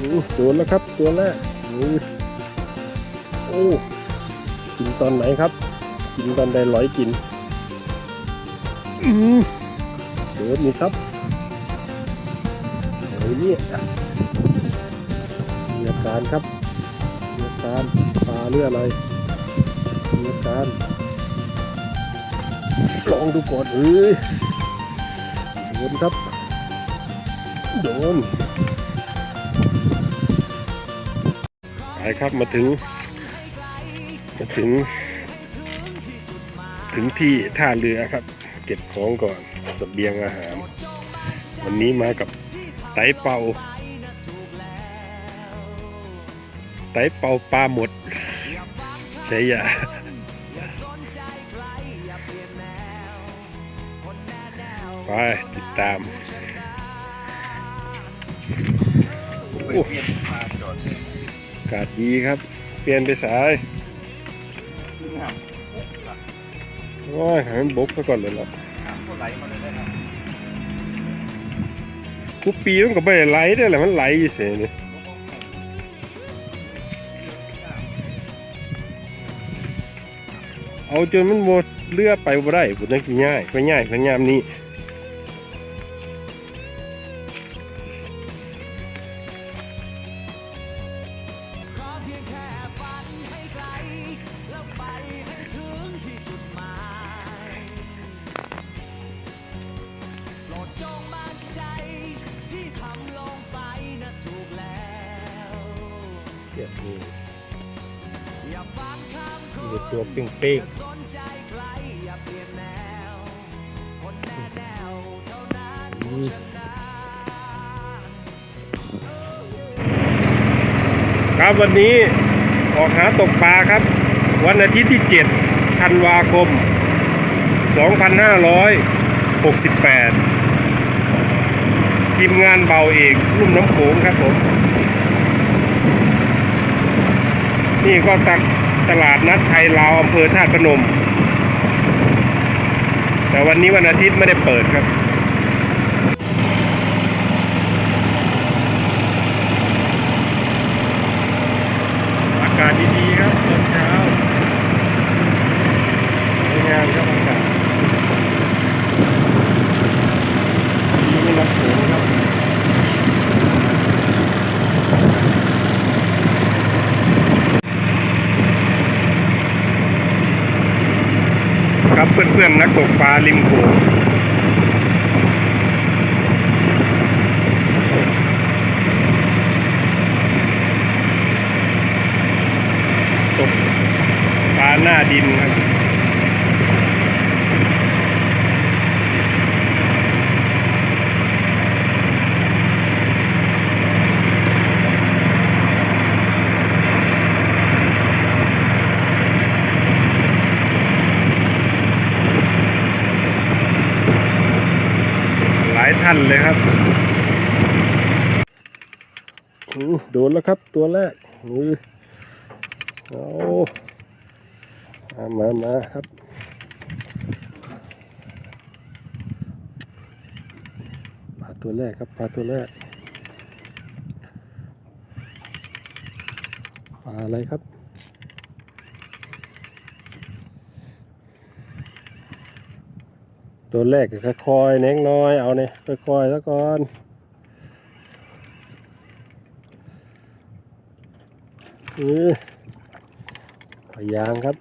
อู้โดนแล้วครับตัวแรกโอ้กินตอนไหนครับ กินตอนใดร้อยกินอือเดินนี่ครับเฮ้ยเนี่ยมีอาการครับมีอาการปลาเรืออะไรมีอาการลองดูก่อนเอ้ยโดนครับ โดน ไปครับมาถึง มาถึง ถึงที่ท่าเรือครับ เก็บของก่อนสเสบียงอาหาร วันนี้มากับไตเป่า ไตเป่าปลาหมดใช่ยาไปติดตามโอ้ากาศดีครับ เปลี่ยนไปสายโอ้ยห้มันบกซะก่อนเลยล่ะทุกปีมันก็ไม่ได้ไหลได้แหละมันไหลอยู่เสียนี่เอาจนมันหมดเรือไปบ่ได้บุญนั่ง่ายไปง่ายไปยามนี้ หัวเป้งอย่าสนใจใครอย่าเปลี่ยนแนวคนแน่แนวเท่านั้นผู้ชนะๆครับวันนี้ออกหาตกปลาครับ วันอาทิตย์ที่ 7 ธันวาคม 2568 ทีมงานเบาเอกลุ่มน้ำโขงครับผม นี่ก็ตัก ตลาดนัดไทยลาวอำเภอธาตุพนม แต่วันนี้วันอาทิตย์ไม่ได้เปิดครับอากาศดีๆครับตอนเช้าสวยงามครับอากาศดีไม่รับฝนครับครับ เพื่อนๆนักตกปลาริมโขงตกปลาหน้าดินครับ หลายท่านเลยครับโดนแล้วครับตัวแรกอื้อโอ้มามา มาครับปลาตัวแรกครับปลาตัวแรกปลาอะไรครับ ตัวแรกก็ค่อยๆเน้งน้อย เอาเนี่ยค่อยๆแล้วก่อนเออยางครับ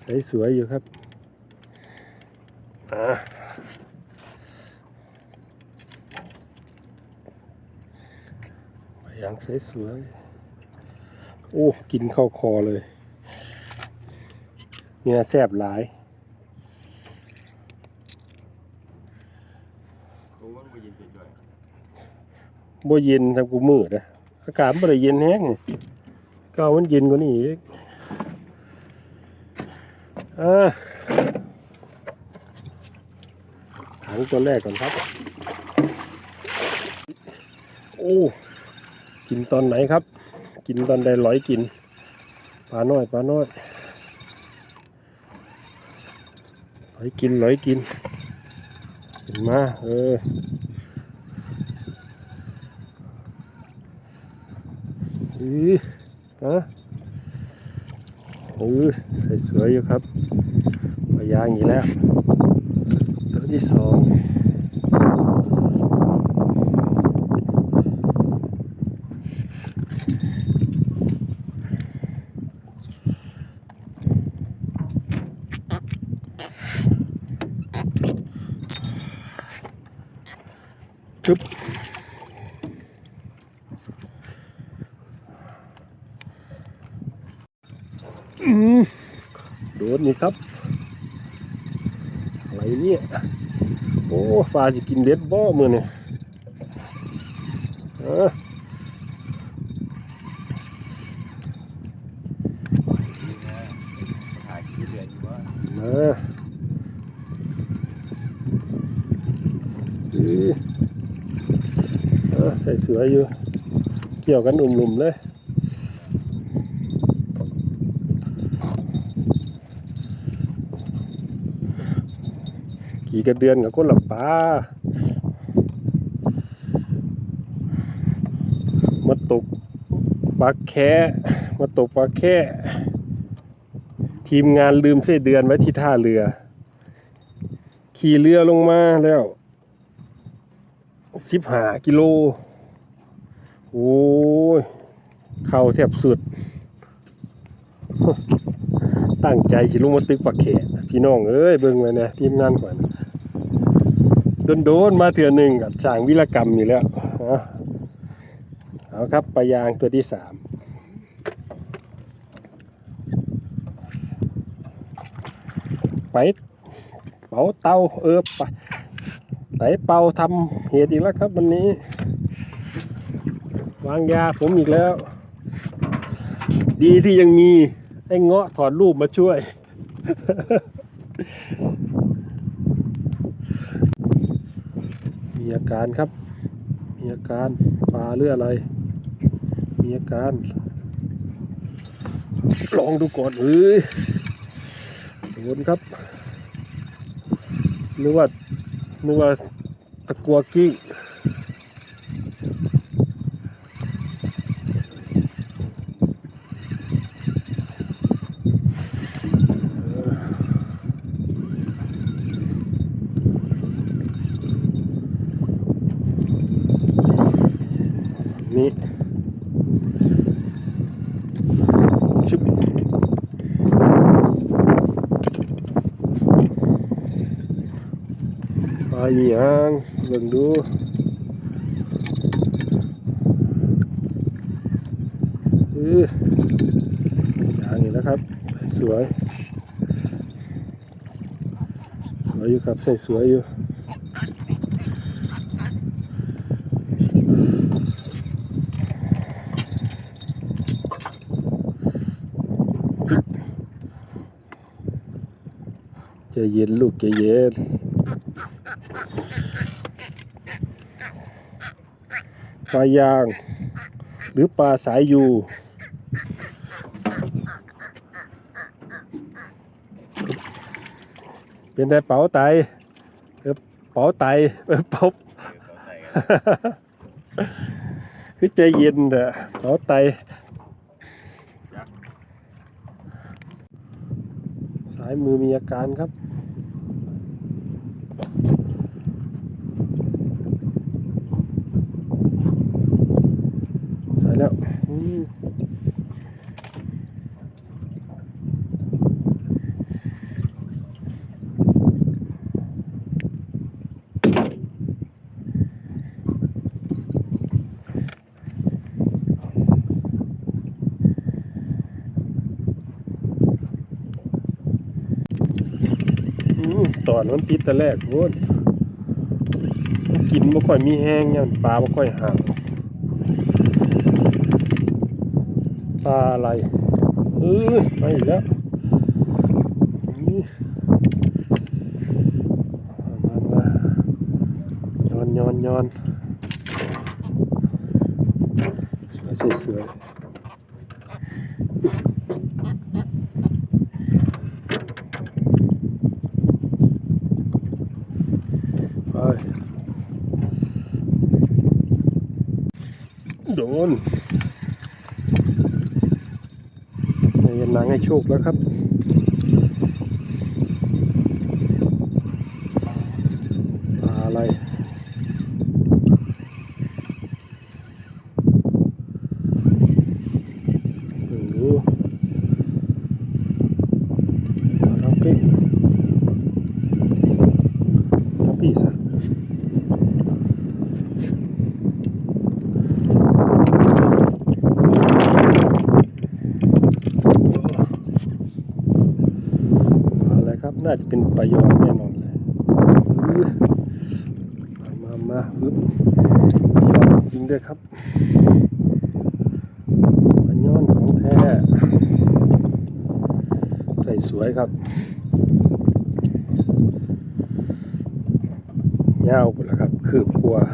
ใส่สวยอยู่ครับอ่าพยางใส่สวย โอ้ กินเข้าคอเลย เนี่ยแซบหลาย บ่เย็นทำกูมืดนะอากาศมันบ่ได้เย็นแห้งก็เอามันเย็นกว่านี้อีกอ่าถังตัวแรกก่อนครับ โอ้ กินตอนไหนครับ กินตอนใดร้อยกินปลาน้อยปลาน้อยร้อยกินร้อยกินกินมา เออ อือฮะอือใส่สวยอยู่ครับพยางอีกแล้วตัวที่สอง โดนนี่ครับ อะไรเนี่ย โอ้ปลาจะกินเบ็ดบ่มือเนี่ยเออมาอือเออใส่เสืออยู่ เกี่ยวกันอุ่มๆเลย ขี่กระเดือนกับคนหละปลามาตกปลาแค่มาตกปลาแค่ทีมงานลืมเส้เดือนไว้ที่ท่าเรือ ขี่เรือลงมาแล้วสิบหากิโล โอ้ย เข่าแทบสุด ตั้งใจสิลงมาตึกปลาแขพี่น้องเอ้ยเบิ่งไว้นะทีมงานก่อน โดนโดนๆมาเถื่อหนึ่งกับช่างวิรกรรมอยู่แล้วเอาเอาครับปลายางตัวที่สามไปเป่าเตาเออไปไตเป่าทำเหตุอีกแล้วครับวันนี้ วางยาผมอีกแล้ว ดีที่ยังมีไอ้เงาะถอดรูปมาช่วย มีอาการครับ มีอาการปลาหรืออะไร มีอาการ ลองดูก่อนเอ้ยโดนครับนึกว่านึกว่าตะกัวกิ้ง นี่ชุบ ไปยังเบิ่งดูเอออยางนี้นะครับใส่สวย สวยอยู่ครับใส่สวยอยู่ใจเย็นลูกใจเย็น ปลายาง หรือปลาสายยูเป็นได้เป๋าไตเออป๋าไตเออเป๋าคือใจเย็นเด้อเป๋าไตสายมือมีอาการครับ ใส่แล้วอืมอืม ตอนมันติดแต่แรกโว้ยกินบ่ค่อยมีแห้งเนี่ยปลาบ่ค่อยห่าง ปลาอะไรเออมาอีกแล้วย้อนย้อนย้อนสวยสวยสวยไปโดน ให้โชคแล้วครับปลาอะไร หนึ่งดูครับพี่ครับพี่สะอะไรครับ น่าจะ เป็นปลายอนแน่นอนเลยมามาฮึบปลายอนจริงด้วยครับอันย้อนของแท้ ใส่สวยครับเงาวหมดแล้วครับ คืบกลัวา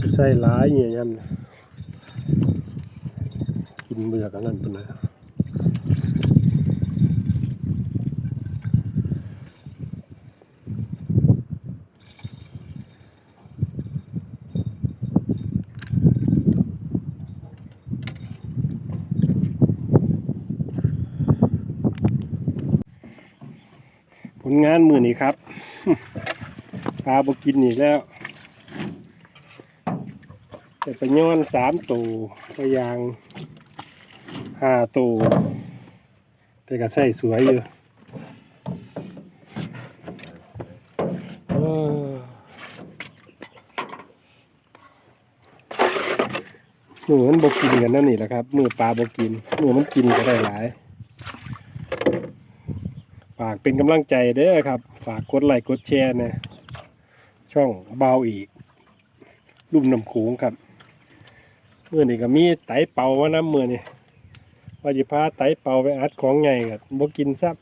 ใส่หลายเงี้ยยันกินเบื่อกันนั่นเป็นไรผลงานมือนี้ครับ ปลาบกินอีกแล้ว แต่ไปย้อนสามตัวไปยางห้าตัวแต่ก็ใส่สวยอยู่เออมือมันบกินกันนั่นนี่แหละครับมือปลาบกินมือมันกินก็ได้หลายฝากเป็นกำลังใจเด้อครับ ฝากกดไลค์กดแชร์นะช่องเบาอีกลุ่มน้ำโขงครับ มื่อนี่ก็มีไตเป่าว่าน้ำมือนี่ว่าจะพาไตเป่าไปอัดของไงกับบ่กินซับ